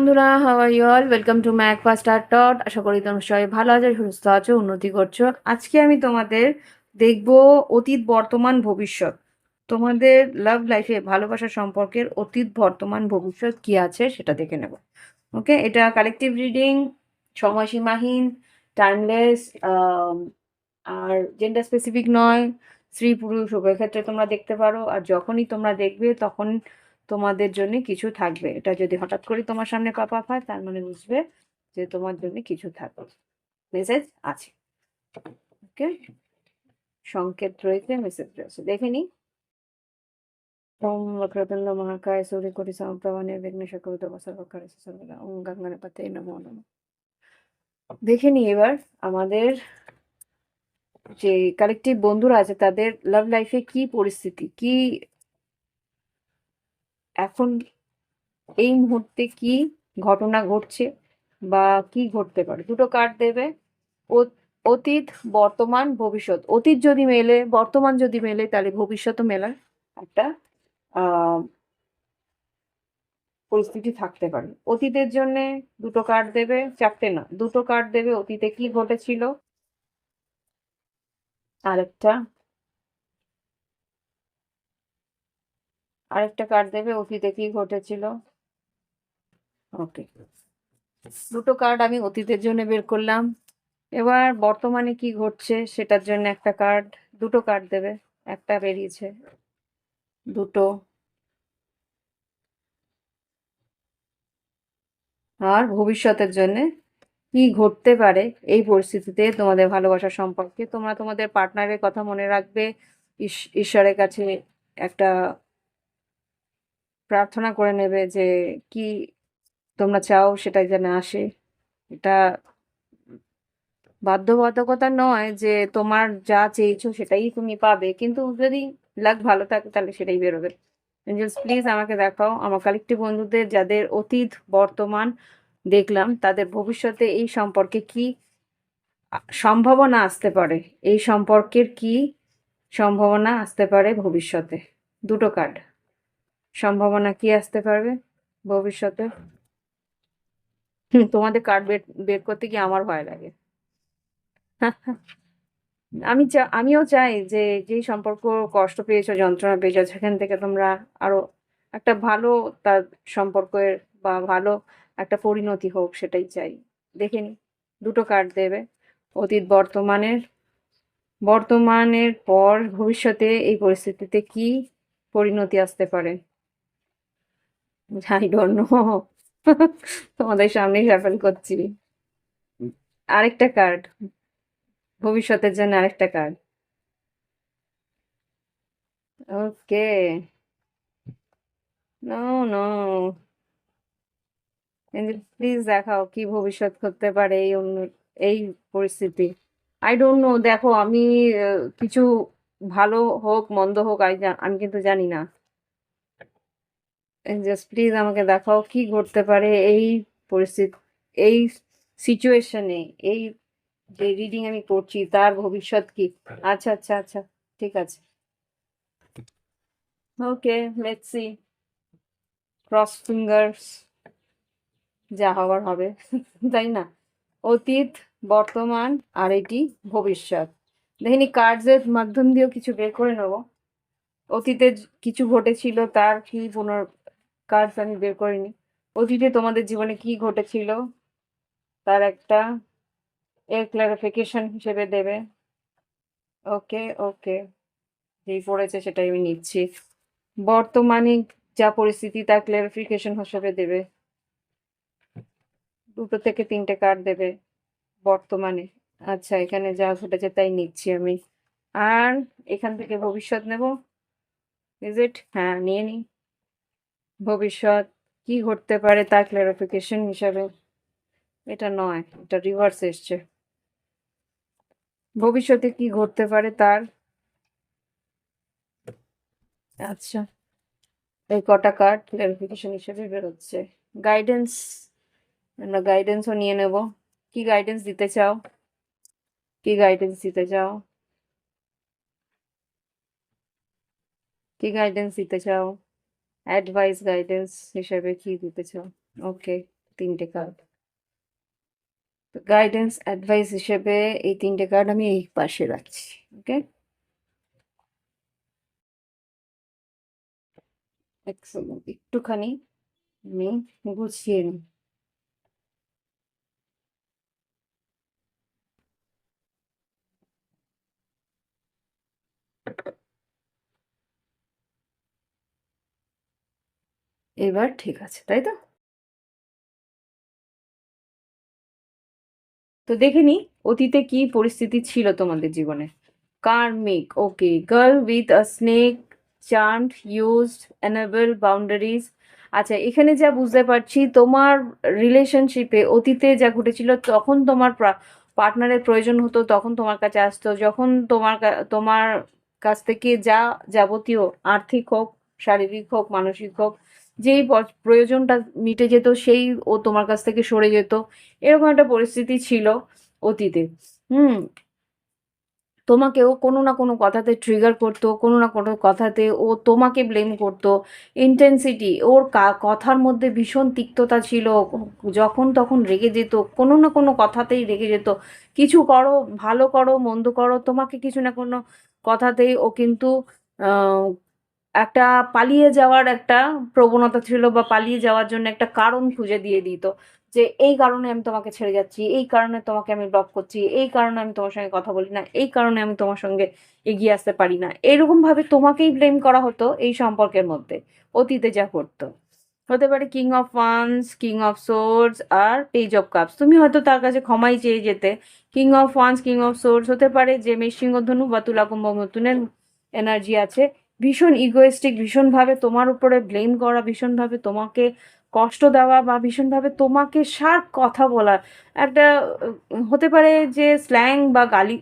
বন্ধুরা you all welcome to ম্যাক ফাস্টার টট আশা করি তোমরা সবাই ভালো আছো, সুস্থ আছো, উন্নতি করছ। আজকে আমি তোমাদের দেখব অতীত, বর্তমান, ভবিষ্যৎ। তোমাদের লাভ লাইফে ভালোবাসা সম্পর্কের অতীত, বর্তমান, ভবিষ্যৎ কি আছে সেটা দেখে নেব। ওকে এটা কালেকটিভ রিডিং সময়সীমাহীন টাইমলেস আর জেন্ডার স্পেসিফিক নয়। স্ত্রী পুরুষ উভয় ক্ষেত্রে তোমরা দেখতে পারো। আর যখনই তোমরা দেখবে, তখন তোমাদের জন্য কিছু থাকবে। এটা যদি হঠাৎ করে তোমার সামনে পপ আপ হয়, তার মানে বুঝবে যে তোমার জন্য কিছু থাকবে। মেসেজ আছে। ওকে সংকেত রয়েছে মেসেজ রয়েছে। দেখে নি ওম বক্রতুণ্ড মহাকায় সূর্যকোটি সমপ্রভা নির্বিঘ্ন সকলতা সর্বকার সর্বদা ওম গঙ্গনাপতে নমো নমঃ। দেখে নি এবার আমাদের যে কালেকটিভ বন্ধুরা আছে, তাদের লাভ লাইফে কি পরিস্থিতি, কি এখন এই মুহূর্তে কি ঘটনা ঘটছে বা কি ঘটতে পারে? দুটো কার্ড দেবে। অতীত, বর্তমান, ভবিষ্যৎ। অতীত যদি মেলে, বর্তমান যদি মেলে, তাহলে ভবিষ্যৎও মেলার একটা পরিস্থিতি থাকতে পারে। অতীতের জন্য দুটো কার্ড দেবে, চারটে না, দুটো কার্ড দেবে অতীতে কি ঘটেছিল? আরেকটা আরেকটা কার্ড দেবে অতীতে কি ঘটেছিল। ওকে দুটো কার্ড আমি অতীতের জন্য বের করলাম। এবার বর্তমানে কি ঘটছে সেটার জন্য একটা কার্ড দুটো কার্ড দেবে, একটা বেরিয়েছে। দুটো। আর ভবিষ্যতের জন্য কি ঘটতে পারে এই পরিস্থিতিতে তোমাদের ভালোবাসা সম্পর্কে, তোমরা তোমাদের পার্টনারের কথা মনে রাখবে ঈশ্বরের কাছে একটা প্রার্থনা করে নেবে যে, কি তোমরা চাও সেটাই যেন আসে? এটা বাধ্যবাধকতা নয় যে, তোমার যা চেয়েছো সেটাই তুমি পাবে। কিন্তু যদি লাক ভালো থাকে, তাহলে সেটাই বেরোবে। এঞ্জেলস প্লিজ আমাকে দেখাও। আমার কালেক্টিভ বন্ধুদের, যাদের অতীত, বর্তমান দেখলাম, তাদের ভবিষ্যতে এই সম্পর্কে কি সম্ভাবনা আসতে পারে? এই সম্পর্কের কি সম্ভাবনা আসতে পারে ভবিষ্যতে? দুটো কার্ড সম্ভাবনা কি আসতে পারবে ভবিষ্যতে? তোমাদের কার্ড বের বের করতে গিয়ে আমার ভয় লাগে। আমি চা, আমিও চাই যে যেই সম্পর্ক কষ্ট পেয়েছ, যন্ত্রণা পেয়েছ, সেখান থেকে তোমরা আরও একটা ভালো তার সম্পর্কের বা ভালো একটা পরিণতি হোক সেটাই চাই। দেখে নি দুটো কার্ড দেবে। অতীত, বর্তমানের। বর্তমানের পর ভবিষ্যতে এই পরিস্থিতিতে কি পরিণতি আসতে পারে? আই ডোন্ট নো তোমাদের সামনেই সাফল করছি। আরেকটা কার্ড ভবিষ্যতের জন্য আরেকটা card okay no no please দেখাও কি ভবিষ্যৎ করতে পারে এই অন্য, এই পরিস্থিতি। আই ডোন্ট নো দেখো আমি কিছু ভালো হোক, মন্দ হোক আমি কিন্তু জানি না। জাস্ট প্লিজ আমাকে দেখাও কি ঘটতে পারে এই পরিস্থিতি, এই সিচুয়েশনে এই যে রিডিং আমি করছি তার ভবিষ্যৎ কি? আচ্ছা আচ্ছা আচ্ছা ঠিক আছে। Okay let's see cross fingers যা হওয়ার হবে, তাই না? অতীত, বর্তমান, আর এটি ভবিষ্যৎ। দেখিনি কার্ডসের মাধ্যম দিয়েও কিছু বের করে নেব। অতীতে কিছু ঘটেছিল, তার কি পুনর কার্ডস আমি বের করিনি। অতীতে তোমাদের জীবনে কি ঘটেছিল? তার একটা এর ক্লারিফিকেশন হিসেবে দেবে। ওকে ওকে। যেই পড়েছে সেটাই আমি নিচ্ছি। বর্তমানে যা পরিস্থিতি, তার ক্লারিফিকেশন হিসেবে দেবে। দুটো থেকে তিনটে কার্ড দেবে বর্তমানে। আচ্ছা এখানে যা ঘটেছে তাই নিচ্ছি আমি। আর এখান থেকে ভবিষ্যৎ নেব? ইজ ইট হ্যাঁ নিয়ে নিই। ভবিষ্যৎ কি ঘটতে পারে তার ক্লারিফিকেশন হিসাবে এটা নয়, এটা রিভার্স এসছে। ভবিষ্যতে কি ঘটতে পারে তার? আচ্ছা এই কটা কার্ড ক্লারিফিকেশন হিসেবে বেরোচ্ছে। গাইডেন্স আমরা গাইডেন্সও নিয়ে নেব। কি গাইডেন্স দিতে চাও? কি গাইডেন্স দিতে চাও? কি গাইডেন্স দিতে চাও? অ্যাডভাইস গাইডেন্স হিসাবে কি দিতে চাও ওকে তিনটে কার্ড গাইডেন্স অ্যাডভাইস হিসেবে এই তিনটে কার্ড আমি এই পাশে রাখছি ওকে একটুখানি আমি গুছিয়ে নিই। এবার ঠিক আছে, তাই তো? তো দেখে নি, অতীতে কি পরিস্থিতি ছিল তোমাদের জীবনে? Karmic okay girl with a snake charmed used enable boundaries আচ্ছা এখানে যা বুঝতে পারছি, তোমার রিলেশনশিপে অতীতে যা ঘটেছিল, তখন তোমার পার্টনারের প্রয়োজন হতো, তখন তোমার কাছে আসতো। যখন তোমার তোমার কাছ থেকে যা যাবতীয় আর্থিক হোক, শারীরিক হোক, মানসিক হোক যেই প্রয়োজনটা মিটে যেত, সেই ও তোমার কাছ থেকে সরে যেত। এরকম একটা পরিস্থিতি ছিল অতীতে। হুম। তোমাকেও কোনো না কোনো কথাতে ট্রিগার করতো, কোনো না কোনো কথাতে ও তোমাকে ব্লেম করতো। ইন্টেন্সিটি ওর কথার মধ্যে ভীষণ তিক্ততা ছিল। যখন তখন রেগে যেত, কোনো না কোনো কথাতেই রেগে যেত। কিছু করো, ভালো করো, মন্দ করো, তোমাকে কিছু না কোনো কথাতেই ও কিন্তু একটা পালিয়ে যাওয়ার একটা প্রবণতা ছিল বা পালিয়ে যাওয়ার জন্য একটা কারণ খুঁজে দিয়ে দিত যে, এই কারণে আমি তোমাকে ছেড়ে যাচ্ছি, এই কারণে তোমাকে আমি ব্লক করছি, এই কারণে আমি তোমার সঙ্গে কথা বলি না, এই কারণে আমি তোমার সঙ্গে এগিয়ে আসতে পারি না। এরকম ভাবে তোমাকেই ব্লেম করা হতো এই সম্পর্কের মধ্যে। অতীতে যা করতো হতে পারে king of wands king of swords R page of cups তুমি হয়তো তার কাছে ক্ষমাই চেয়ে যেতে। King of wands king of swords হতে পারে যে মেশিংধনু বা তুলাকুম্ভ মতুনের এনার্জি আছে। ভীষণ ইগোয়েস্টিক ভীষণভাবে তোমার উপরে ব্লেম করা, ভীষণভাবে তোমাকে কষ্ট দেওয়া বা ভীষণভাবে তোমাকে শার্প কথা বলা। একটা হতে পারে যে স্ল্যাং বা গালি,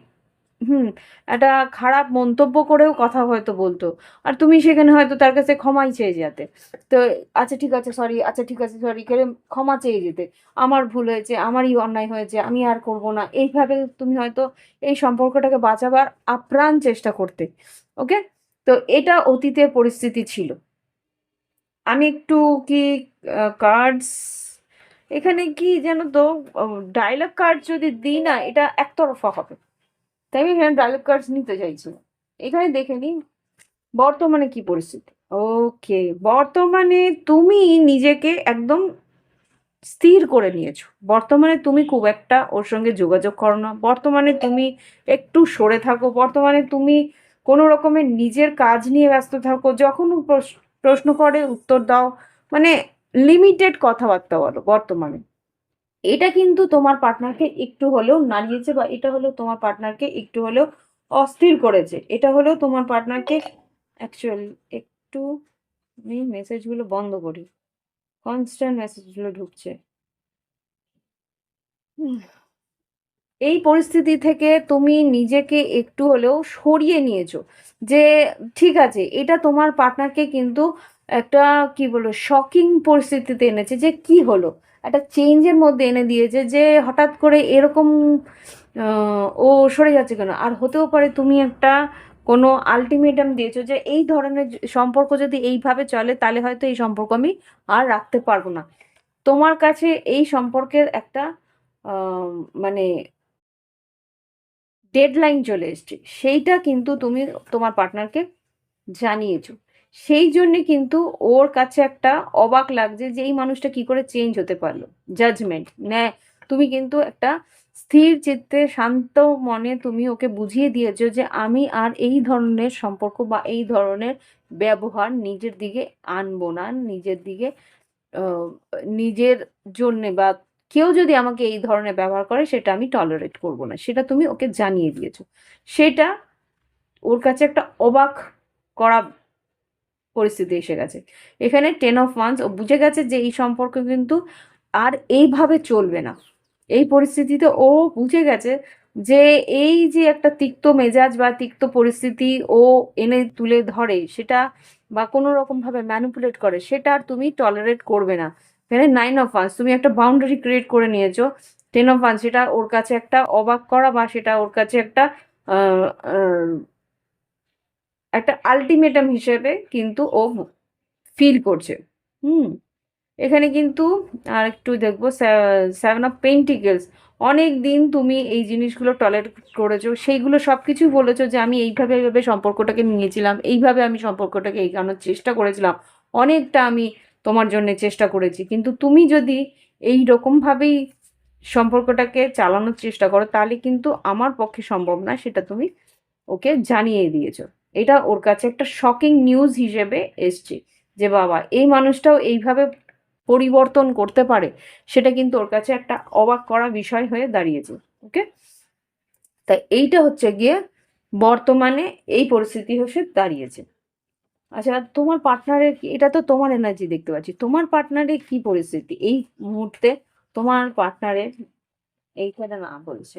হুম, একটা খারাপ মন্তব্য করেও কথা হয়তো বলতো। আর তুমি সেখানে হয়তো তার কাছে ক্ষমাই চেয়ে যেতে। তো আচ্ছা ঠিক আছে সরি আচ্ছা ঠিক আছে সরি করে ক্ষমা চেয়ে যেতে। আমার ভুল হয়েছে, আমারই অন্যায় হয়েছে, আমি আর করব না। এইভাবে তুমি হয়তো এই সম্পর্কটাকে বাঁচাবার আপ্রাণ চেষ্টা করতে ওকে তো এটা অতীতের পরিস্থিতি ছিল। আমি একটু কি কার্ডস এখানে কি জানো তো ডায়লগ কার্ড যদি দিই না, এটা একতরফা হবে। তাই আমি এখানে ডায়লগ কার্ডস নিতে চাইছি। এখানে দেখে নিই, বর্তমানে কি পরিস্থিতি? ওকে বর্তমানে তুমি নিজেকে একদম স্থির করে নিয়েছো। বর্তমানে তুমি খুব একটা ওর সঙ্গে যোগাযোগ করো না। বর্তমানে তুমি একটু সরে থাকো। বর্তমানে তুমি কোনো রকমের নিজের কাজ নিয়ে ব্যস্ত থাকো, যখন প্রশ্ন করে উত্তর দাও মানে লিমিটেড কথাবার্তা বলো বর্তমানে। এটা কিন্তু তোমার পার্টনারকে একটু হলেও নাড়িয়েছে বা এটা হলেও তোমার পার্টনারকে একটু হলেও অস্থির করেছে। এটা হলেও তোমার পার্টনারকে অ্যাকচুয়ালি একটু আমি মেসেজগুলো বন্ধ করি। কনস্ট্যান্ট মেসেজগুলো ঢুকছে। এই পরিস্থিতি থেকে তুমি নিজেকে একটু হলেও সরিয়ে নিয়েছো যে ঠিক আছে, এটা তোমার পার্টনারকে কিন্তু একটা কি বলব শকিং পরিস্থিতিতে এনেছে যে কি হলো? একটা চেঞ্জের মধ্যে এনে দিয়েছে যে হঠাৎ করে এরকম ও সরে যাচ্ছে কেন? আর হতেও পারে তুমি একটা কোনো আলটিমেটাম দিয়েছ যে এই ধরনের সম্পর্ক যদি এইভাবে চলে তাহলে হয়তো এই সম্পর্ক আমি আর রাখতে পারব না। তোমার কাছে এই সম্পর্কের একটা মানে ডেডলাইন চলে এসছে। সেইটা কিন্তু তুমি তোমার পার্টনারকে জানিয়েছো। সেই জন্যে কিন্তু ওর কাছে একটা অবাক লাগছে যে এই মানুষটা কি করে চেঞ্জ হতে পারল। জাজমেন্ট ন্যায় তুমি কিন্তু একটা স্থির চিত্তে, শান্ত মনে তুমি ওকে বুঝিয়ে দিয়েছ যে আমি আর এই ধরনের সম্পর্ক বা এই ধরনের ব্যবহার নিজের দিকে আনব না। নিজের দিকে নিজের জন্যে বা কেউ যদি আমাকে এই ধরনের ব্যবহার করে, সেটা আমি টলারেট করব না। সেটা তুমি ওকে জানিয়ে দিয়েছ। সেটা ওর কাছে একটা অবাক করা পরিস্থিতি এসে গেছে। এখানে টেন অফ ওয়ান্স ও বুঝে গেছে যে এই সম্পর্ক কিন্তু আর এইভাবে চলবে না। এই পরিস্থিতিতে ও বুঝে গেছে যে এই যে একটা তিক্ত মেজাজ বা তিক্ত পরিস্থিতি ও এনে তুলে ধরে, সেটা বা কোনো রকমভাবে ম্যানিপুলেট করে, সেটা আর তুমি টলারেট করবে না। এখানে নাইন অফ ওয়ান্স তুমি একটা বাউন্ডারি ক্রিয়েট করে নিয়েছো টেন অফ ওয়ান্স সেটা ওর কাছে একটা অবাক করা বা সেটা ওর কাছে একটা একটা আলটিমেটাম হিসেবে কিন্তু ও ফিল করছে। হুম, এখানে কিন্তু আর একটু দেখব সেভেন অফ পেন্টিকেলস অনেক দিন তুমি এই জিনিসগুলো টলারেট করেছ, সেইগুলো সব কিছুই বলেছ যে আমি এইভাবে এইভাবে সম্পর্কটাকে নিয়েছিলাম, এইভাবে আমি সম্পর্কটাকে এগানোর চেষ্টা করেছিলাম। অনেকটা আমি তোমার জন্য চেষ্টা করেছি। কিন্তু তুমি যদি এই রকমভাবেই সম্পর্কটাকে চালানোর চেষ্টা করো, তাহলে কিন্তু আমার পক্ষে সম্ভব না সেটা তুমি ওকে জানিয়ে দিয়েছ। এটা ওর কাছে একটা শকিং নিউজ হিসেবে এসছে যে, বাবা, এই মানুষটাও এইভাবে পরিবর্তন করতে পারে, সেটা কিন্তু ওর কাছে একটা অবাক করা বিষয় হয়ে দাঁড়িয়েছে, ওকে? তাই এইটা হচ্ছে গিয়ে বর্তমানে এই পরিস্থিতি হয়ে দাঁড়িয়েছে। আচ্ছা তোমার পার্টনারের এটা তো তোমার এনার্জি দেখতে পাচ্ছি। তোমার পার্টনারের কি পরিস্থিতি? এই মুহূর্তে তোমার পার্টনারের এইখানে না বলছে।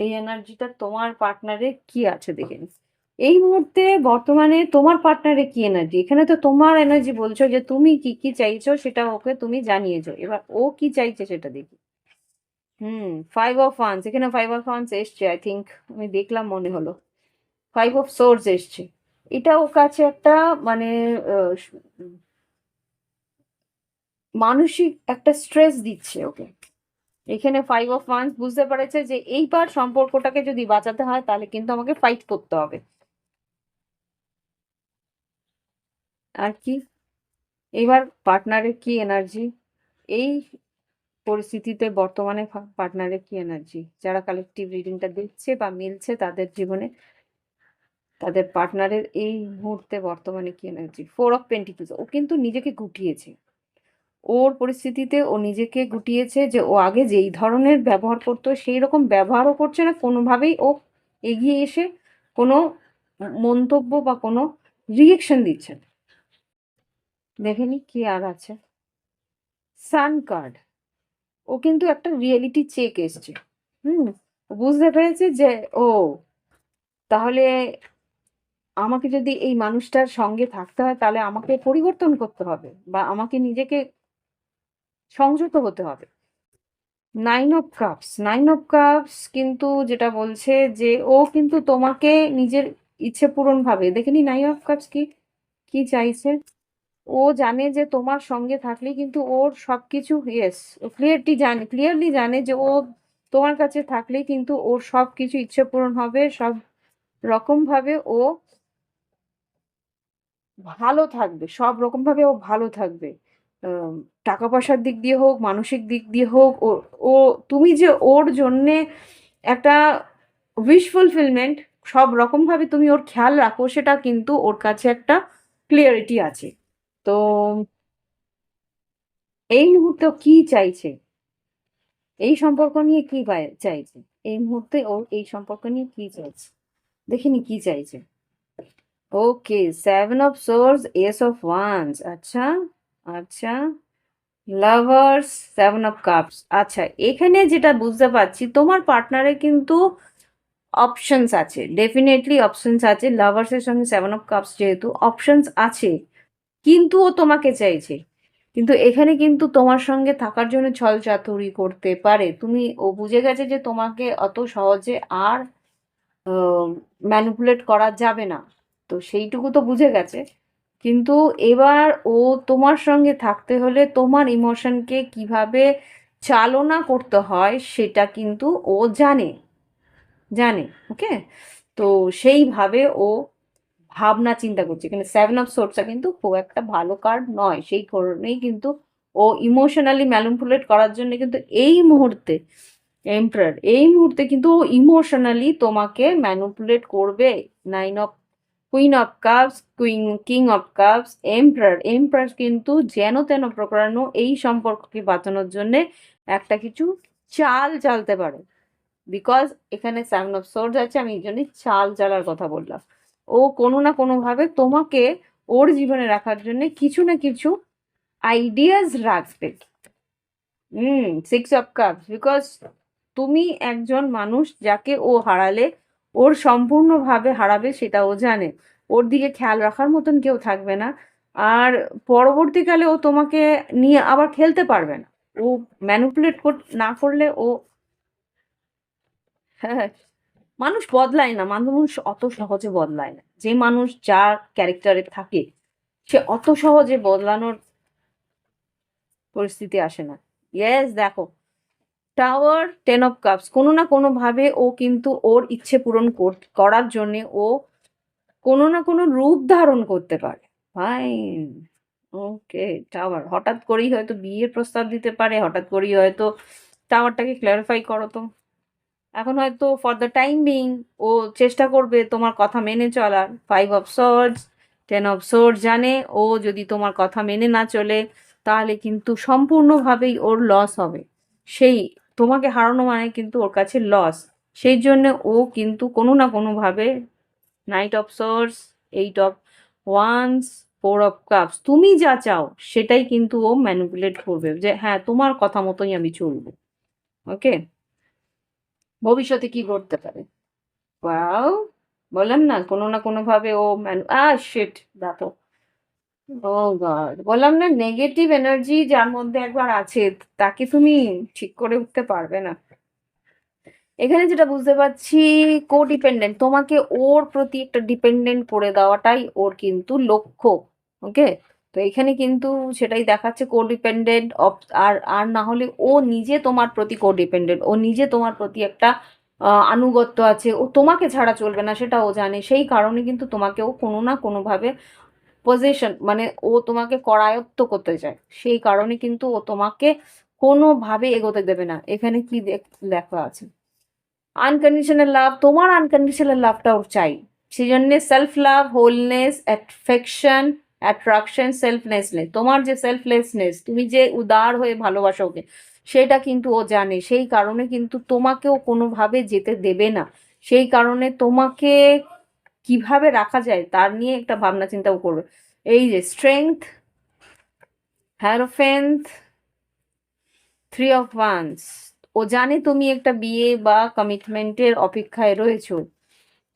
এই এনার্জিটা তোমার পার্টনারে কি আছে দেখে। এই মুহূর্তে বর্তমানে তোমার পার্টনারে কি এনার্জি এখানে তো তোমার এনার্জি বলছো যে তুমি কি কি চাইছো সেটা ওকে তুমি জানিয়েছো এবার ও কি চাইছে সেটা দেখি। হুম ফাইভ অফ ওয়ান্স এখানে ফাইভ অফ ওয়ান্স এসছে আই থিঙ্ক আমি দেখলাম মনে হলো। ফাইভ অফ সোর্স এসছে। এটা ওর কাছে একটা মানে মানসিক একটা স্ট্রেস দিচ্ছে ওকে। এখানে ফাইভ অফ ওয়ান্স বুঝতে পেরেছে যে এইবার সম্পর্কটাকে যদি বাঁচাতে হয়, তাহলে কিন্তু আমাকে ফাইট করতে হবে। আর কি? এবার পার্টনারের কি এনার্জি এই পরিস্থিতিতে বর্তমানে পার্টনারের কি এনার্জি যারা কালেকটিভ রিডিংটা দেখছে বা মিলছে তাদের জীবনে তাদের পার্টনারের এই মুহূর্তে বর্তমানে কি এনার্জি ফোর অফ পেন্টিকলস ও কিন্তু নিজেকে গুটিয়েছে। ওর পরিস্থিতিতে ও নিজেকে গুটিয়েছে যে ও আগে যেই ধরনের ব্যবহার করতো সেই রকম ব্যবহারও করছে না। কোনোভাবেই ও এগিয়ে এসে কোনো মন্তব্য বা কোনো রিয়েকশন দিচ্ছে না। দেখেনি কি আর আছে। সান কার্ড ও কিন্তু একটা রিয়েলিটি চেক এসছে। হুম বুঝতে পেরেছে যে ও, তাহলে আমাকে যদি এই মানুষটার সঙ্গে থাকতে হয়, তাহলে আমাকে পরিবর্তন করতে হবে বা আমাকে নিজেকে সংযত হতে হবে। Nine of cups nine of cups কিন্তু যেটা বলছে যে, ও কিন্তু তোমাকে নিজের ইচ্ছে পূরণ ভাবে। দেখেনি নাইন অফ কাপস কি? কি চাইছে? ও জানে যে তোমার সঙ্গে থাকলে কিন্তু ওর সব কিছু ইয়েস ও ক্লিয়ারলি জানে ক্লিয়ারলি জানে যে ও তোমার কাছে থাকলে কিন্তু ওর সব কিছু ইচ্ছে পূরণ হবে। সব রকম ভাবে ও ভালো থাকবে, সব রকম ভাবে ও ভালো থাকবে। টাকা পয়সার দিক দিয়ে হোক, মানসিক দিক দিয়ে হোক, ও ও, তুমি যে ওর জন্যে একটা উইশ ফুলফিলমেন্ট সব রকম ভাবে তুমি ওর খেয়াল রাখো, সেটা কিন্তু ওর কাছে একটা ক্লিয়ারিটি আছে। তো এই মুহূর্তে কি চাইছে? এই সম্পর্ক নিয়ে কি চাইছে? এই মুহূর্তে ওর এই সম্পর্ক নিয়ে কি চাইছে? দেখিনি কি চাইছে। Okay seven of swords ace of wands আচ্ছা আচ্ছা। লাভার্স সেভেন অফ কাপস আচ্ছা এখানে যেটা বুঝতে পারছি, তোমার পার্টনারে কিন্তু অপশনস আছে। ডেফিনেটলি অপশনস আছে। লাভার্সের সঙ্গে সেভেন অফ কাপস যেহেতু অপশনস আছে। কিন্তু ও তোমাকে চাইছে। কিন্তু এখানে কিন্তু তোমার সঙ্গে থাকার জন্য ছল চাতুরি করতে পারে। তুমি, ও বুঝে গেছে যে তোমাকে অত সহজে আর ম্যানিপুলেট করা যাবে না। তো সেইটুকু তো বুঝে গেছে। কিন্তু এবার ও তোমার সঙ্গে থাকতে হলে তোমার ইমোশনকে কীভাবে চালনা করতে হয় সেটা কিন্তু ও জানে। জানে, ওকে? তো সেইভাবে ও ভাবনা চিন্তা করছে। কিন্তু সেভেন অফ সোর্সটা কিন্তু খুব একটা ভালো কার্ড নয়। সেই কারণেই কিন্তু ও ইমোশনালি ম্যানিপুলেট করার জন্য কিন্তু এই মুহূর্তে এমপ্রার এই মুহূর্তে কিন্তু ও ইমোশনালি তোমাকে ম্যানিপুলেট করবে। Nine of queen of cups queen king of cups emperor emperor কিন্তু যেন তেন প্রকারানো এই সম্পর্ককে বাঁচানোর জন্য একটা কিছু চাল চালতে পারে। বিকজ এখানে সেভেন অফ সোর্স আছে, আমি এই জন্যই চাল চালার কথা বললাম। ও কোনো না কোনোভাবে তোমাকে ওর জীবনে রাখার জন্য কিছু না কিছু আইডিয়াস রাখবে। হুম সিক্স অফ কাপস বিকজ তুমি একজন মানুষ যাকে ও হারালে ওর সম্পূর্ণভাবে হারাবে সেটা ও জানে। ওর দিকে খেয়াল রাখার মতন কেউ থাকবে না। আর পরবর্তীকালে ও তোমাকে নিয়ে আবার খেলতে পারবে না। ও ম্যানুপুলেট না করলে ও হ্যাঁ মানুষ বদলায় না। মানুষ অত সহজে বদলায় না। যে মানুষ যার ক্যারেক্টারে থাকে, সে অত সহজে বদলানোর পরিস্থিতি আসে না। ইয়েস দেখো টাওয়ার টেন অফ কাপস কোনো না কোনোভাবে ও কিন্তু ওর ইচ্ছে পূরণ কর- করার জন্যে ও কোনো না কোনো রূপ ধারণ করতে পারে। ফাইন ওকে টাওয়ার হঠাৎ করেই হয়তো বিয়ের প্রস্তাব দিতে পারে, হঠাৎ করেই হয়তো টাওয়ারটাকে ক্ল্যারিফাই করো তো। এখন হয়তো ফর দ্য টাইম বিং ও চেষ্টা করবে তোমার কথা মেনে চলার। Five of swords ten of sword জানে ও যদি তোমার কথা মেনে না চলে, তাহলে কিন্তু সম্পূর্ণভাবেই ওর লস হবে। সেই তোমাকে হারানো মানে কিন্তু ওর কাছে লস সেই জন্য ও কিন্তু কোনো না কোনোভাবে knight of swords eight of wands four of cups তুমি যা চাও সেটাই কিন্তু ও ম্যানিপুলেট করবে যে হ্যাঁ তোমার কথা মতোই আমি চলবো। ওকে ভবিষ্যতে কি ঘটতে পারে? বললাম না, কোনো না কোনোভাবে ও ম্যান আ শিট দেখো ও গড বললাম না নেগেটিভ এনার্জি যার মধ্যে একবার আছে, তাকে তুমি ঠিক করে উঠতে পারবে না। এখানে যেটা বুঝতে পারছি কো ডিপেন্ডেন্ট তোমাকে ওর প্রতি একটা ডিপেন্ডেন্ট করে দেওয়াটাই ওর কিন্তু লক্ষ্য ওকে তো এখানে কিন্তু সেটাই দেখাচ্ছে কো ডিপেন্ডেন্ট আর আর না হলে ও নিজে তোমার প্রতি কো ডিপেন্ডেন্ট ও নিজে তোমার প্রতি একটা আনুগত্য আছে, ও তোমাকে ছাড়া চলবে না, সেটা ও জানে। সেই কারণে কিন্তু তোমাকে ও কোনো না কোনোভাবে পজিশন মানে ও তোমাকে করায়ত্ত করতে চায়। সেই কারণে কিন্তু ও তোমাকে কোনোভাবে এগোতে দেবে না। এখানে কি লেখা আছে? আনকন্ডিশনাল লাভ তোমার আনকন্ডিশনাল লাভটা ওর চাই। সেই জন্যে self love wholeness affection attraction selflessness তোমার যে সেলফলেসনেস তুমি যে উদার হয়ে ভালোবাসো ওকে, সেটা কিন্তু ও জানে। সেই কারণে কিন্তু তোমাকেও কোনোভাবে যেতে দেবে না। সেই কারণে তোমাকে কীভাবে রাখা যায় তার নিয়ে একটা ভাবনা চিন্তাও করবে। এই যে strength hierophant three of wands ও জানে তুমি একটা বিয়ে বা কমিটমেন্টের অপেক্ষায় রয়েছো।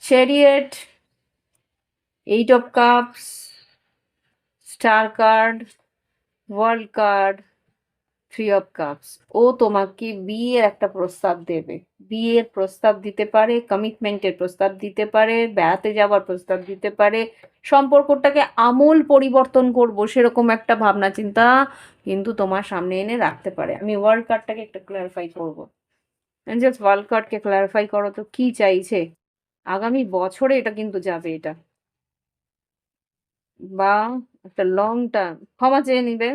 Chariot eight of cups star card world card three of cups ও তোমাকে বিয়ের একটা প্রস্তাব দেবে। বিয়ের প্রস্তাব দিতে পারে কমিটমেন্টের প্রস্তাব দিতে পারে, বেড়াতে যাওয়ার প্রস্তাব দিতে পারে। সম্পর্কটাকে আমূল পরিবর্তন করব, সেরকম একটা ভাবনা চিন্তা কিন্তু তোমার সামনে এনে রাখতে পারে। আমি ওয়ার্ল্ড কার্ডটাকে একটা ক্লারিফাই করব। জাস্ট ওয়ার্ল্ড কার্ডকে ক্লারিফাই করো তো কি চাইছে? আগামী বছরে এটা কিন্তু যাবে এটা। বা একটা লং টার্ম ক্ষমা চেয়ে নিবে।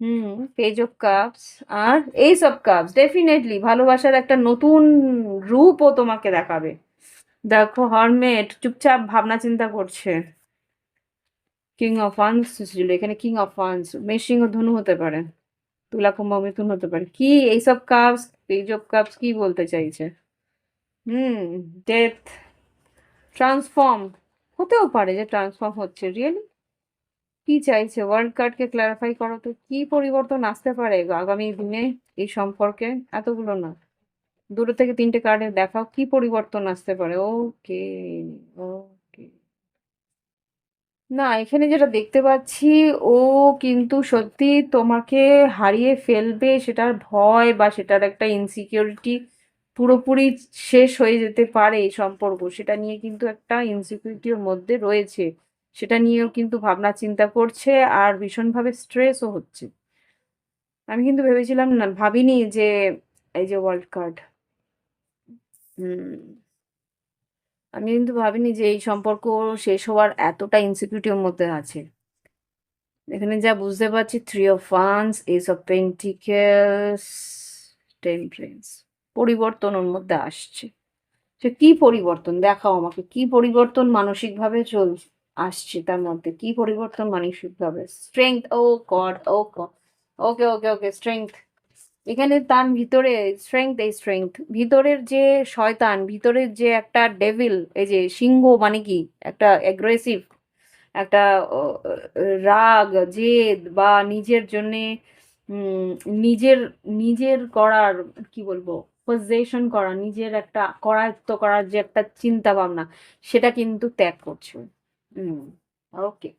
হুম পেজ অফ কাপস আর এইস অফ কাপস ডেফিনেটলি ভালোবাসার একটা নতুন রূপও তোমাকে দেখাবে। দেখো হরমেট চুপচাপ ভাবনা চিন্তা করছে। কিং অফ ওয়ান্স ছিল এখানে কিং অফ ওয়ান্স মেশিং ও ধনু হতে পারে, তুলা কুম্ভ মিথুন হতে পারে। কি এইসব কাপস পেজ অফ কাপস কি বলতে চাইছে? হুম ডেথ ট্রান্সফর্ম হতেও পারে যে ট্রান্সফর্ম হচ্ছে রিয়েলি কি চাইছে? ওয়ার্ল্ড কার্ডকে ক্লারিফাই করো তো, কি পরিবর্তন আসতে পারে আগামী দিনে এই সম্পর্কে? এতগুলো না। দুটো থেকে তিনটে কার্ডে দেখাও কি পরিবর্তন আসতে পারে। ওকে ওকে না, এখানে যেটা দেখতে পাচ্ছি, ও কিন্তু সত্যি তোমাকে হারিয়ে ফেলবে, সেটার ভয় বা সেটার একটা ইনসিকিউরিটি পুরোপুরি শেষ হয়ে যেতে পারে এই সম্পর্ক। সেটা নিয়ে কিন্তু একটা ইনসিকিউরিটির মধ্যে রয়েছে। সেটা নিয়েও কিন্তু ভাবনা চিন্তা করছে আর ভীষণভাবে স্ট্রেসও হচ্ছে। আমি কিন্তু ভেবেছিলাম না, ভাবিনি যে এই যে ওয়ার্ল্ড কার্ড আমি কিন্তু ভাবিনি যে এই সম্পর্ক শেষ হওয়ার এতটা ইনসিকিউরিটির মধ্যে আছে। এখানে যা বুঝতে পারছি থ্রি অফ ফান্স এস অফ পেন্টিকেলস পরিবর্তন ওর মধ্যে আসছে। সে কি পরিবর্তন? দেখাও আমাকে, কি পরিবর্তন মানসিকভাবে চল আসছে তার মধ্যে। কি পরিবর্তন? মানসিকভাবে। স্ট্রেংথ ও গড ও ওকে ওকে ওকে স্ট্রেংথ এখানে তার ভিতরে স্ট্রেংথ এই স্ট্রেংথ ভিতরের যে শয়তান, ভিতরের যে একটা ডেভিল এই যে সিংহ মানে কি? একটা অ্যাগ্রেসিভ একটা রাগ, জেদ বা নিজের জন্যে নিজের নিজের করার, কি বলব? পজেশন করা, নিজের একটা করায়ত্ত করার যে একটা চিন্তা ভাবনা, সেটা কিন্তু ত্যাগ করছ। হুম ওকে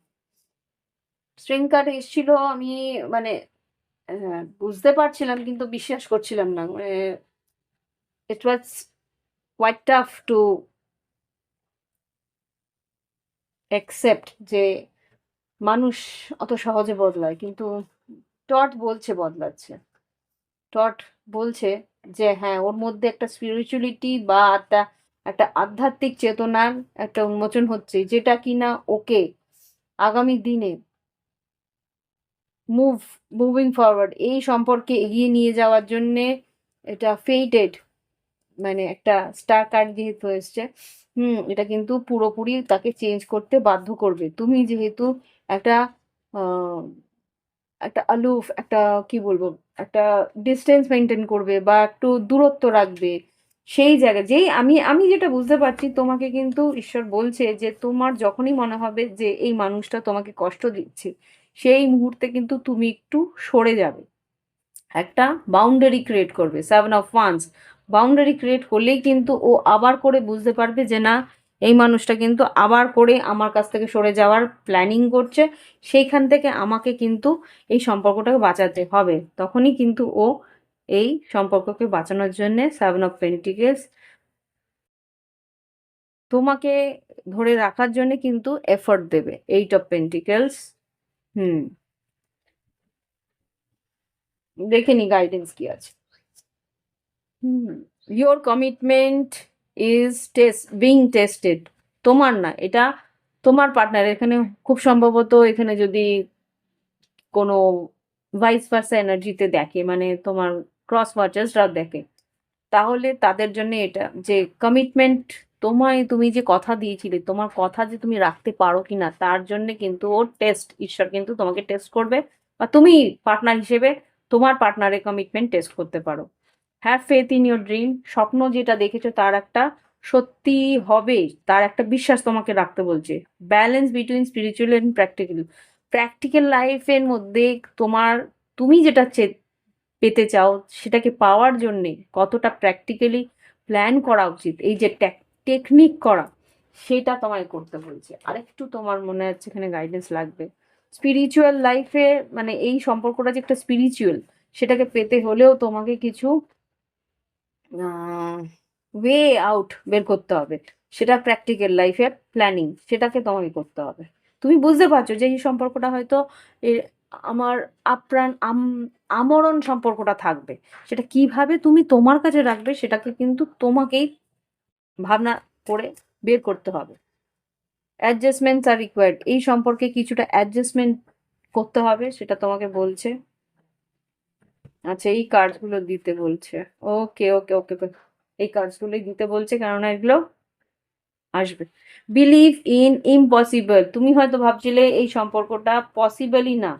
স্ট্রিং কার্ড এসেছিল, আমি মানে বুঝতে পারছিলাম কিন্তু বিশ্বাস করছিলাম না। It was quite tough to accept যে মানুষ অত সহজে বদলায়, কিন্তু টট বলছে, বদলাচ্ছে। টট বলছে যে হ্যাঁ ওর মধ্যে একটা স্পিরিচুয়ালিটি বা একটা একটা আধ্যাত্মিক চেতনার একটা উন্মোচন হচ্ছে, যেটা কিনা ওকে আগামী দিনে মুভ মুভিং ফরওয়ার্ড এই সম্পর্কে এগিয়ে নিয়ে যাওয়ার জন্যে এটা ফেইটেড মানে একটা স্টার কার্ড যেহেতু এসছে, হুম, এটা কিন্তু পুরোপুরি তাকে চেঞ্জ করতে বাধ্য করবে। তুমি যেহেতু একটা একটা আলুফ একটা কি বলব, একটা ডিস্টেন্স মেনটেন করবে বা একটু দূরত্ব রাখবে সেই জায়গায়, যেই আমি আমি যেটা বুঝতে পারছি, তোমাকে কিন্তু ঈশ্বর বলছে যে তোমার যখনই মনে হবে যে এই মানুষটা তোমাকে কষ্ট দিচ্ছে, সেই মুহূর্তে কিন্তু তুমি একটু সরে যাবে। একটা বাউন্ডারি ক্রিয়েট করবে seven of wands boundary create করলেই কিন্তু ও আবার করে বুঝতে পারবে যে না, এই মানুষটা কিন্তু আবার করে আমার কাছ থেকে সরে যাওয়ার প্ল্যানিং করছে, সেইখান থেকে আমাকে কিন্তু এই সম্পর্কটাকে বাঁচাতে হবে। তখনই কিন্তু ও এই সম্পর্ককে বাঁচানোর জন্যে সেভেন অফ পেন্টিকেলস তোমাকে ধরে রাখার জন্য কিন্তু এফর্ট দেবে এইট অফ পেন্টিকেলস হুম। দেখে নি গাইডেন্স কি আছে। হুম your commitment is test being tested তোমার না, এটা তোমার পার্টনার এখানে খুব সম্ভবত এখানে যদি কোনো ভাইস ভার্সা এনার্জিতে দেখে মানে তোমার ক্রস ওয়াচার্সরা দেখে। তাহলে তাদের জন্য এটা যে কমিটমেন্ট তোমায় তুমি যে কথা দিয়েছিলে, তোমার কথা যে তুমি রাখতে পারো কি না তার জন্য কিন্তু ওর টেস্ট ঈশ্বর কিন্তু তোমাকে টেস্ট করবে বা তুমি পার্টনার হিসেবে তোমার পার্টনারের কমিটমেন্ট টেস্ট করতে পারো। Have faith in your dream স্বপ্ন যেটা দেখেছ তার একটা সত্যি হবে, তার একটা বিশ্বাস তোমাকে রাখতে বলছে। Balance between spiritual and practical practical লাইফের মধ্যে তোমার, তুমি যেটা পেতে চাও, সেটাকে পাওয়ার জন্যে কতটা প্র্যাকটিক্যালি প্ল্যান করা উচিত, এই যে টেকনিক করা, সেটা তোমায় করতে বলছে। আরেকটু তোমার মনে হচ্ছে এখানে গাইডেন্স লাগবে। স্পিরিচুয়াল লাইফে মানে এই সম্পর্কটা যে একটা স্পিরিচুয়াল সেটাকে পেতে হলেও তোমাকে কিছু ওয়ে আউট বের করতে হবে। সেটা প্র্যাকটিক্যাল লাইফে প্ল্যানিং সেটাকে তোমাকে করতে হবে। তুমি বুঝতে পারছ যে এই সম্পর্কটা হয়তো আমার আপ্রাণ, আম আমরণ সম্পর্কটা থাকবে। সেটা কীভাবে তুমি তোমার কাছে রাখবে সেটাকে কিন্তু তোমাকেই ভাবনা করে বের করতে হবে। অ্যাডজাস্টমেন্টস আর রিকোয়ার্ড এই সম্পর্কে কিছুটা অ্যাডজাস্টমেন্ট করতে হবে, সেটা তোমাকে বলছে। আচ্ছা এই কার্ডসগুলো দিতে বলছে। ওকে ওকে ওকে ওকে এই কার্ডসগুলোই দিতে বলছে কেননা এগুলো আসবে। বিলিভ ইন ইম্পসিবল তুমি হয়তো ভাবছিলে এই সম্পর্কটা পসিবলই না।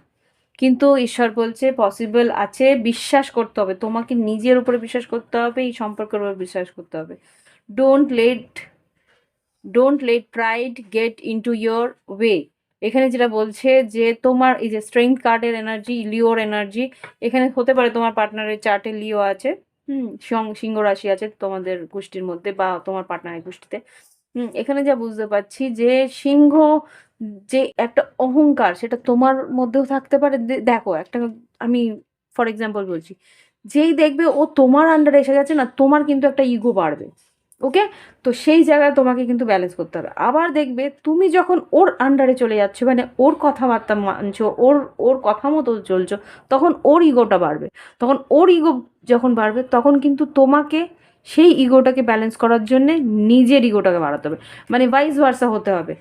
কিন্তু ঈশ্বর বলছে পসিবল আছে, বিশ্বাস করতে হবে। তোমাকে নিজের উপরে বিশ্বাস করতে হবে, এই সম্পর্কের উপর বিশ্বাস করতে হবে। Don't let don't let pride get into your way এখানে যেটা বলছে যে, তোমার এই যে স্ট্রেংথ কার্ডের এনার্জি লিওর এনার্জি এখানে হতে পারে তোমার পার্টনারের চার্টে লিও আছে, হুম সিংহ রাশি আছে তোমাদের গোষ্ঠীর মধ্যে বা তোমার পার্টনারের গোষ্ঠীতে। এখানে যা বুঝতে পারছি যে সিংহ যে একটা অহংকার সেটা তোমার মধ্যেও থাকতে পারে। দেখো একটা আমি ফর এক্সাম্পল বলছি, যেই দেখবে ও তোমার আন্ডারে এসে গেছে না, তোমার কিন্তু একটা ইগো বাড়বে ওকে তো সেই জায়গায় তোমাকে কিন্তু ব্যালেন্স করতে হবে। আবার দেখবে তুমি যখন ওর আন্ডারে চলে যাচ্ছ মানে ওর কথাবার্তা মানছো, ওর ওর কথা মতো চলছো, তখন ওর ইগোটা বাড়বে। তখন ওর ইগো যখন বাড়বে, তখন কিন্তু তোমাকে সেই ইগোটাকে ব্যালেন্স করার জন্যে নিজের ইগোটাকে বাড়াতে হবে। মানে ভাইস ভার্সা হতে হবে।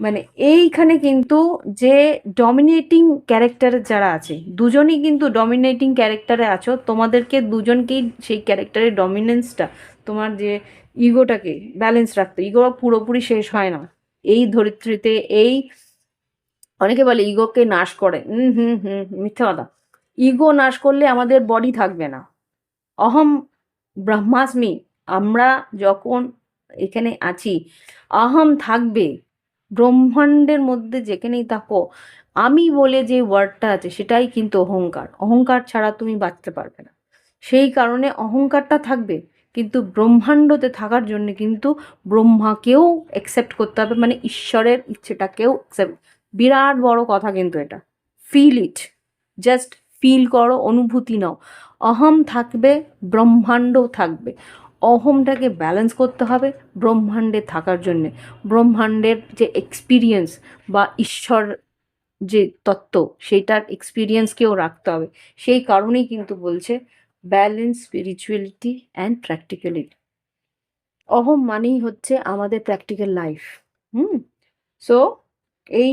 মানে এইখানে কিন্তু যে ডমিনেটিং ক্যারেক্টার যারা আছে, দুজনই কিন্তু ডমিনেটিং ক্যারেক্টারে আছো, তোমাদেরকে দুজনকেই সেই ক্যারেক্টারের ডমিনেন্সটা তোমার যে ইগোটাকে ব্যালেন্স রাখতে, ইগো পুরোপুরি শেষ হয় না। এই ধরিত্রীতে এই, অনেকে বলে ইগোকে নাশ করে। হুম হুম হুম, মিথ্যা কথা। ইগো নাশ করলে আমাদের বডি থাকবে না। অহম ব্রহ্মাস্মি, আমরা যখন এখানে আছি অহম থাকবে, ব্রহ্মাণ্ডের মধ্যে যেখানেই থাকো, আমি বলে যে ওয়ার্ডটা আছে, সেটাই কিন্তু অহংকার। অহংকার ছাড়া তুমি বাঁচতে পারবে না। সেই কারণে অহংকারটা থাকবে, কিন্তু ব্রহ্মাণ্ডতে থাকার জন্য কিন্তু ব্রহ্মাকেও অ্যাকসেপ্ট করতে হবে মানে ঈশ্বরের ইচ্ছেটাকেও অ্যাকসেপ্ট বিরাট বড় কথা কিন্তু এটা। ফিল ইট জাস্ট ফিল করো, অনুভূতি নাও। অহম থাকবে, ব্রহ্মাণ্ডও থাকবে। অহমটাকে ব্যালেন্স করতে হবে ব্রহ্মাণ্ডে থাকার জন্যে। ব্রহ্মাণ্ডের যে এক্সপিরিয়েন্স বা ঈশ্বর যে তত্ত্ব সেইটার এক্সপিরিয়েন্সকেও রাখতে হবে। সেই কারণেই কিন্তু বলছে ব্যালেন্স স্পিরিচুয়ালিটি অ্যান্ড প্র্যাকটিক্যালিটি অহম মানেই হচ্ছে আমাদের প্র্যাকটিক্যাল লাইফ হুম? সো এই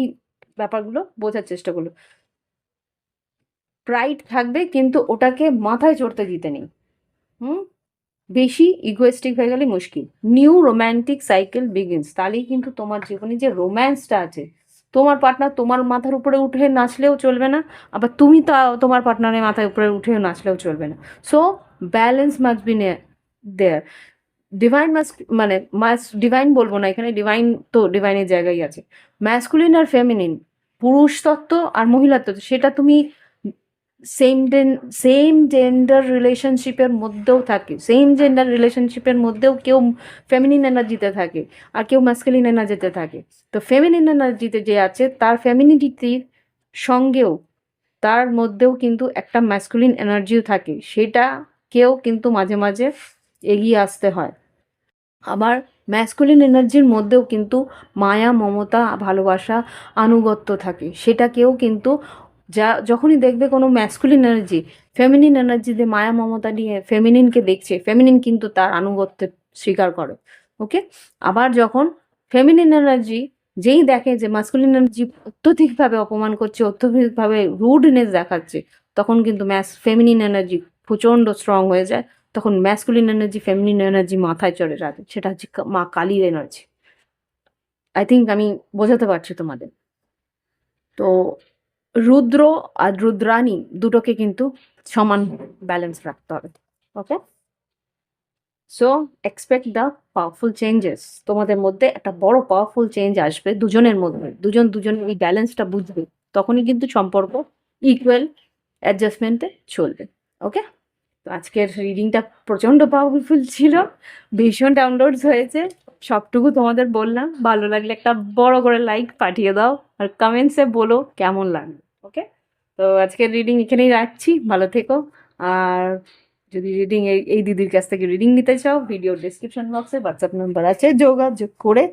ব্যাপারগুলো বোঝার চেষ্টা করল। প্রাইড থাকবে, কিন্তু ওটাকে মাথায় চড়তে দিতে নেই। হুম? বেশি ইগোয়েস্টিক হয়ে গেলে মুশকিল। নিউ রোম্যান্টিক সাইকেল বিগিনস তাহলেই কিন্তু তোমার জীবনে যে রোম্যান্সটা আছে, তোমার পার্টনার তোমার মাথার উপরে উঠে নাচলেও চলবে না, আবার তুমি তা তোমার পার্টনারের মাথার উপরে উঠে নাচলেও চলবে না। So balance must be there divine মাস মানে মাস ডিভাইন বলব না এখানে ডিভাইন তো ডিভাইনের জায়গায় আছে। ম্যাসকুলিন আর ফেমিনিন পুরুষ তত্ত্ব আর মহিলা তত্ত্ব সেটা তুমি সেম সেম জেন্ডার রিলেশনশিপের মধ্যেও থাকে। সেম জেন্ডার রিলেশনশিপের মধ্যেও কেউ ফেমিনিন এনার্জিতে থাকে আর কেউ ম্যাসকুলিন এনার্জিতে থাকে। তো ফেমিনিন এনার্জিতে যে আছে, তার ফেমিনিটির সঙ্গেও তার মধ্যেও কিন্তু একটা ম্যাসকুলিন এনার্জিও থাকে। সেটা কেউ কিন্তু মাঝে মাঝে এগিয়ে আসতে হয়। আবার ম্যাসকুলিন এনার্জির মধ্যেও কিন্তু মায়া, মমতা, ভালোবাসা, আনুগত্য থাকে। সেটাকেও কিন্তু যা যখনই দেখবে কোনো ম্যাসকুলিন এনার্জি ফেমিনিন এনার্জিতে মায়া মমতা নিয়ে ফেমিনিনকে দেখছে ফেমিনিন কিন্তু তার আনুগত্য স্বীকার করে ওকে আবার যখন ফেমিনিন এনার্জি যেই দেখে যে মাস্কুলিন এনার্জি অত্যধিকভাবে অপমান করছে, অত্যধিকভাবে রুডনেস দেখাচ্ছে, তখন কিন্তু ম্যাস ফেমিনিন এনার্জি প্রচণ্ড স্ট্রং হয়ে যায়, তখন ম্যাসকুলিন এনার্জি ফেমিনিন এনার্জি মাথায় চড়ে রাখে, সেটা হচ্ছে মা কালীর এনার্জি আই থিঙ্ক আমি বোঝাতে পারছি তোমাদের। তো রুদ্র আর রুদ্রাণী দুটোকে কিন্তু সমান ব্যালেন্স রাখতে হবে okay so expect the powerful changes তোমাদের মধ্যে একটা বড় পাওয়ারফুল চেঞ্জ আসবে দুজনের মধ্যে। দুজন দুজনের এই ব্যালেন্সটা বুঝবে, তখনই কিন্তু সম্পর্ক ইকুয়াল অ্যাডজাস্টমেন্টে চলবে ওকে তো আজকের রিডিংটা প্রচণ্ড পাওয়ারফুল ছিল, ভীষণ ডাউনলোডস হয়েছে, সবটুকু তোমাদের বললাম। ভালো লাগলে একটা বড় করে লাইক পাঠিয়ে দাও, আর কমেন্টসে বলো কেমন লাগল। ওকে? তো আজকের রিডিং এখানেই রাখছি ভালো থেকো। আর যদি রিডিং এই দিদির কাছ থেকে রিডিং নিতে চাও ভিডিও ডিসক্রিপশন বক্সে হোয়াটসঅ্যাপ নাম্বার আছে যোগাযোগ করে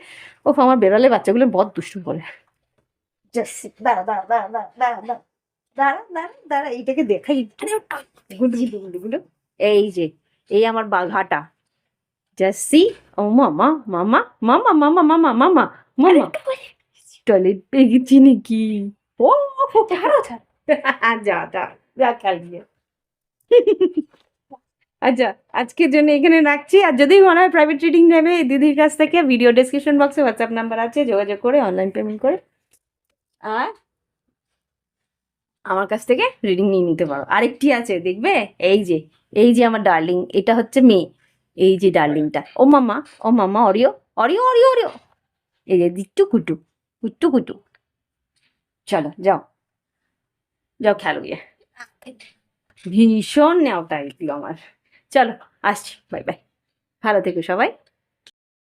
ও আমার বেড়ালে বাচ্চাগুলো বদ দুষ্টু করে। দাঁড়া দাঁড়া দাঁড়া দাঁড়া দাঁড়া দাঁড়া দাঁড়া দাঁড়া দাঁড়া এইটাকে দেখাই এই যে এই আমার বাঘাটা। জাসি ও মামা মামা মামা মামা মামা মামা মামা। টয়লেট পেয়ে গেছি নাকি? ও ছাড়ো ছাড়ো। যা যা যা গিয়ে। আচ্ছা আজকের জন্য এখানে রাখছি। আর যদি মনে হয় প্রাইভেট রিডিং নেবে দিদির কাছ থেকে ভিডিও ডেসক্রিপশন বক্সে হোয়াটসঅ্যাপ নাম্বার আছে যোগাযোগ করে অনলাইন পেমেন্ট করে। আর আমার কাছ থেকে রিডিং নিয়ে নিতে পারো। আরেকটি আছে দেখবে? এই যে এই যে আমার ডার্লিং এটা হচ্ছে মেয়ে। এই যে ডার্লিংটা ও মামা ও মামা অরিও অরিও অরিও অরিও। এই যে দিট্টু কুটু কুট্টু কুটু চলো যাও। যাও খেলো গিয়ে। ভীষণ নেওয়াটা এগুলো আমার। চলো আসছি বাই বাই ভালো থেকো সবাই।